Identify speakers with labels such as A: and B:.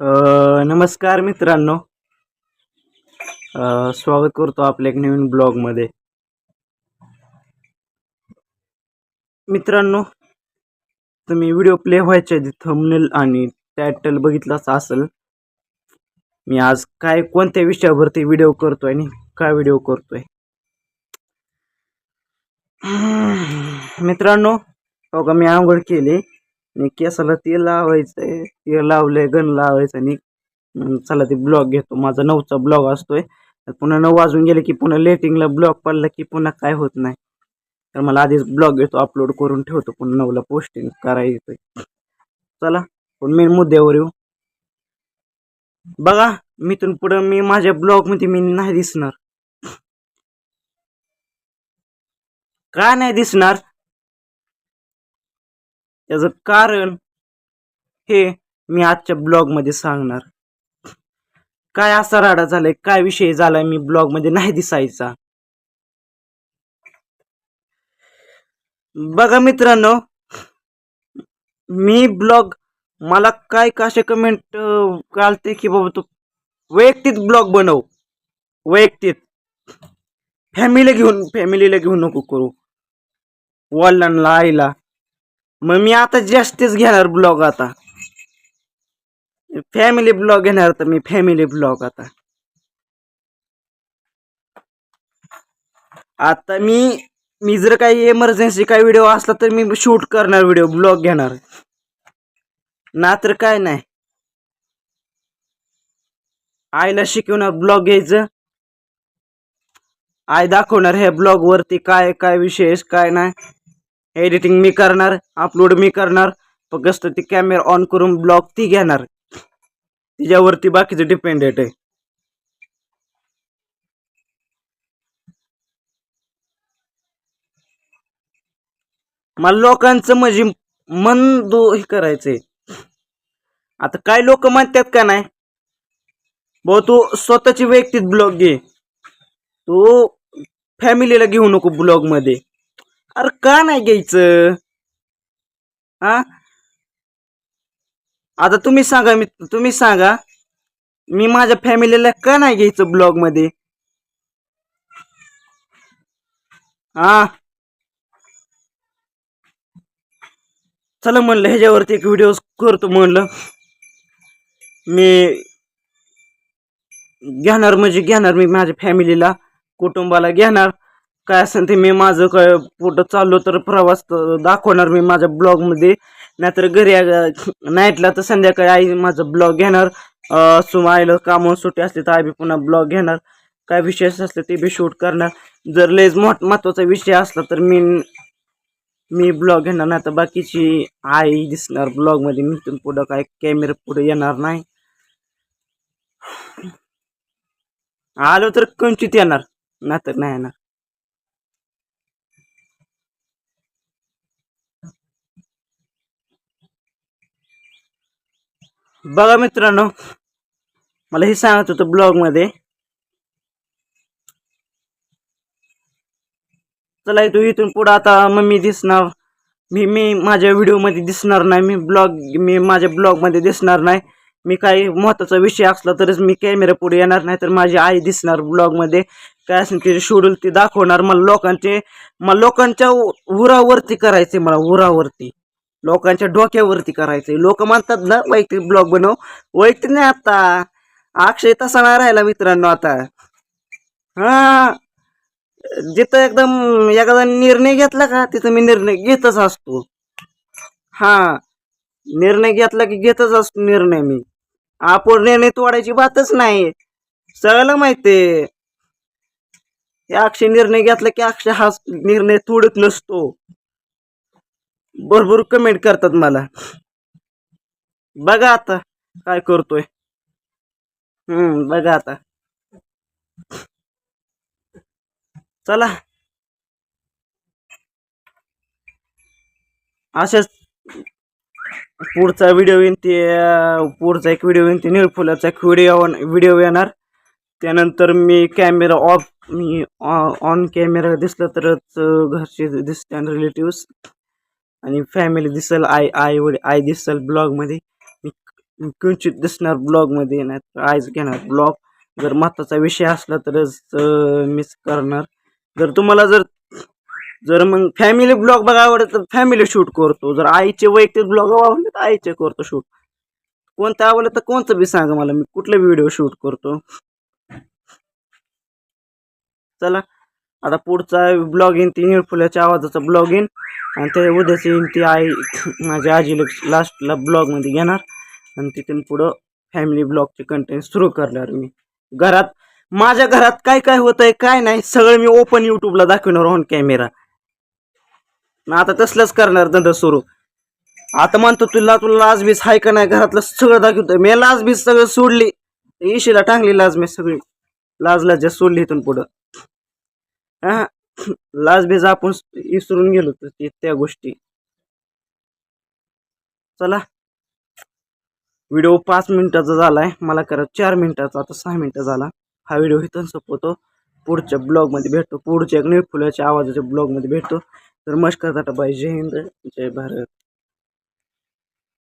A: नमस्कार मित्रांनो. स्वागत करतो आपल्या एक नवीन ब्लॉगमध्ये मित्रांनो तुम्ही व्हिडिओ प्ले व्हायच्या आधी थंबनेल आणि टायटल बघितलाच असेल. मी आज काय कोणत्या विषयावरती व्हिडिओ करतोय आणि काय व्हिडिओ करतोय? मित्रांनो हो का मी आंघोळ केली. आणि केसाला तेल लावायचंय तेल लावलंय गण लावायचं आणि चला ते ब्लॉग घेतो. माझा नऊचा ब्लॉग असतोय. पुन्हा नऊ वाजून गेले की पुन्हा लेटिंगला ब्लॉग पडला की पुन्हा काय होत नाही. तर मला आधीच ब्लॉग घेतो अपलोड करून ठेवतो. पुन्हा नऊला पोस्टिंग करायचं चला पण मेन मुद्द्यावर येऊ. बघा मी पुढं मी माझ्या ब्लॉगमध्ये मी नाही दिसणार. का नाही दिसणार? याचं कारण हे मी आजच्या ब्लॉगमध्ये सांगणार. काय असा राडा झालाय काय विषय झालाय मी ब्लॉगमध्ये नाही दिसायचा. बघा मित्रांनो मी ब्लॉग मला काय कसे कमेंट घालते की बाबा तू वैयक्तिक ब्लॉग बनव. वैयक्तिक. फॅमिली घेऊन फॅमिलीला घेऊन नको करू. वडिलांना आईला. मग मी आता जास्तीच घेणार ब्लॉग आता. फॅमिली ब्लॉग घेणार तर मी फॅमिली ब्लॉग आता. आता मी मी जर काही इमर्जन्सी काही व्हिडिओ असला तर मी शूट करणार व्हिडिओ ब्लॉग घेणार. ना तर काय नाही. आईला शिकवणार ब्लॉग घ्यायचं. आई दाखवणार ह्या ब्लॉग वरती काय काय विशेष काय नाही. एडिटिंग मी करणार अपलोड मी करणार फक्त ती कॅमेरा ऑन करून ब्लॉग ती घेणार. तिच्यावरती बाकीचं डिपेंडेंट आहे मला लोकांचं म्हणजे मन दो हे करायचंय. आता काय लोक म्हणतात का नाही? भाऊ तू स्वतःची वैयक्तिक ब्लॉग घे. तू फॅमिलीला घेऊ नको ब्लॉगमध्ये. अरे का नाही घ्यायचं? हा? आता तुम्ही सांगा मी तुम्ही सांगा मी माझ्या फॅमिलीला का नाही घ्यायचं ब्लॉगमध्ये हा? चला म्हणलं ह्याच्यावरती एक व्हिडिओ करतो म्हणलं. मी घेणार म्हणजे घेणार मी माझ्या फॅमिलीला कुटुंबाला घेणार. काय असेल ते मी माझं काय कुठं चाललो तर प्रवास दाखवणार मी माझ्या ब्लॉगमध्ये. नाहीतर घरी नाईटला तर संध्याकाळी आई माझं ब्लॉग घेणार. सुमा सु आईला कामावर सुट्टी असली तर आई बी पुन्हा ब्लॉग घेणार. काय विशेष असले ते बी शूट करणार. जर लेज मोठ महत्त्वाचा विषय असला तर मी मी ब्लॉग घेणार नाही तर बाकीची आई दिसणार ब्लॉगमध्ये. मी तिथून पुढं काय कॅमेरा पुढे येणार नाही. आलो तर कंचित येणार नाही तर नाही येणार. बघा मित्रांनो मला हे सांगत होतं ब्लॉगमध्ये चला इथून इथून पुढं आता मम्मी दिसणार. मी मी माझ्या व्हिडिओमध्ये दिसणार नाही. मी ब्लॉग मी माझ्या ब्लॉगमध्ये दिसणार नाही. मी काही महत्त्वाचा विषय असला तरच मी कॅमेरा पुढे येणार नाही तर माझी आई दिसणार ब्लॉगमध्ये काय असेल ते शेड्यूल ते दाखवणार. मला लोकांचे मला लोकांच्या उरावरती करायचे मला उरावरती. लोकांच्या डोक्यावरती करायचंय लोक म्हणतात ना वैयक्तिक ब्लॉग बनव. वैयक्तिक नाही आता. अक्षय तसा नाही राहिला मित्रांनो आता. हा. जिथं एकदम एखादा निर्णय घेतला का तिथं मी निर्णय घेतच असतो. हा. निर्णय घेतला की घेतच असतो निर्णय मी. आपण निर्णय तोडायची बातच नाही. सगळं माहितीये हे अक्षय निर्णय घेतला की अक्षय हा निर्णय तोडत नसतो. भरपूर कमेंट करतात मला. बघा आता काय करतोय. हम्म बघा आता. चला. अशाच पुढचा व्हिडिओ येईन ते पुढचा एक व्हिडिओ येईन ते निळफुलाचा एक व्हिडिओ व्हिडिओ येणार. त्यानंतर मी कॅमेरा ऑफ मी ऑन कॅमेरा दिसला तरच घरचे दिसते रिलेटिव्स आणि फॅमिली दिसल आई आई वडील आई दिसल ब्लॉगमध्ये मी किंचित दिसणार ब्लॉगमध्ये नाही तर आईच घेणार ब्लॉग जर महत्त्वाचा विषय असला तरच मिस करणार. जर तुम्हाला जर जर मग फॅमिली ब्लॉग बघा आवडत तर फॅमिली शूट करतो. जर आईचे वैयक्तिक ब्लॉग आवडले तर आईचे करतो शूट कोणतं आवडलं तर कोणतं बी सांगा मला. मी कुठले व्हिडिओ शूट करतो? चला. आता पुढचा ब्लॉग येईन ती निळफुल्याच्या आवाजाचा ब्लॉग येईन आणि ते उद्याच येईन ती आई माझ्या आजीला लास्टला ब्लॉगमध्ये घेणार. आणि तिथून पुढं फॅमिली ब्लॉगचे कंटेंट सुरू करणार मी. घरात माझ्या घरात काय काय होतंय काय नाही सगळं मी ओपन यूट्यूबला दाखवणार ऑन कॅमेरा आता तसलंच करणार धंदा सुरू. आता म्हणतो तुला तुला लाजबीज हाय का नाही? घरातलं सगळं दाखवतोय. मी लाजबीज सगळं सोडली. इशीला टांगली लाज मी सगळी. लाज लाज सोडली इथून पुढं. हा लाजबीज आपण विसरून गेलो तर त्या गोष्टी. चला. व्हिडिओ पाच मिनिटाचा झालाय. मला करा चार मिनिटाचा आता सहा मिनिटं झाला. हा व्हिडिओ इथं संपवतो. पुढच्या ब्लॉगमध्ये भेटतो. पुढच्या एक फुलाच्या आवाजाच्या ब्लॉगमध्ये भेटतो. तर मस्कर टाटा बाय. जय हिंद. जय भारत.